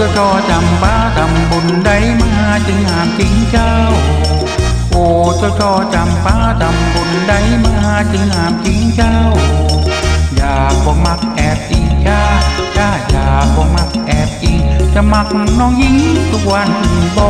จอจำป้าทำบุญได้มาจึงงามจริงเจ้า โอ้เจ้าจอจำป้าทำบุญได้มาจึงงามจริงเจ้า อยากบ่มักแอบอิงจ้าจ้าอยากบ่มักแอบอิงจะมักน้องหญิงทุกวันบ่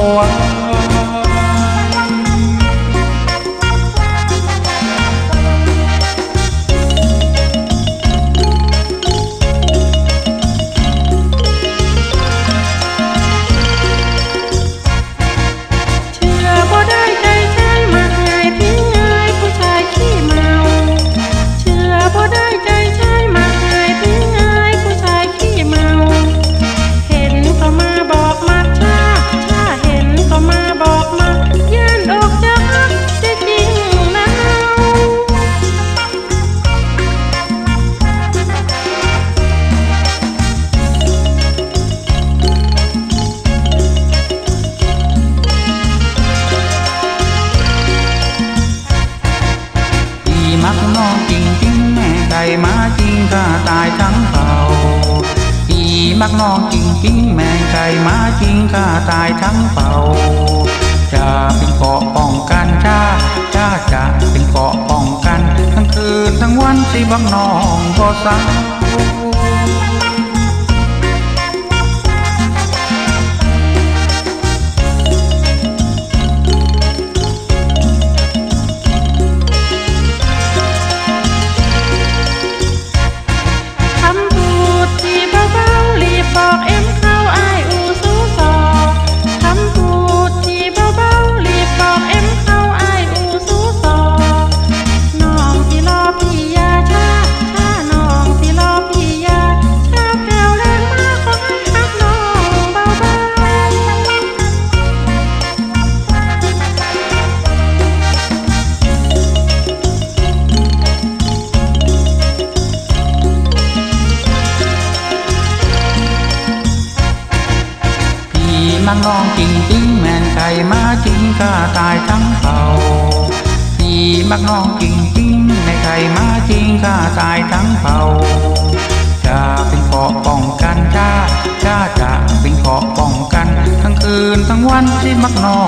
ม่ไก่มาจริงข้าตายทั้งเผ่าอีมักน้องจริงจริงแม่ไก่มาจริงข้าตายทั้งเผ่าจะเป็นเกาะป้องกันชาชาจะเป็นเกาะป้องกัน ทั้งคืนทั้งวันสิบักน้องก็สัก มักน้องจริงจริงแม่นไก่มาจริงก้าตายทั้งเผ่าพี่มักน้องจริงจริงแม่ไก่มาจริงก้าตายทั้งเผ่าจะเป็นเกาะป้องกันจ้าจ้าจะเป็นเกาะป้องกัน ทั้งคืนทั้งวันที่มักน้อง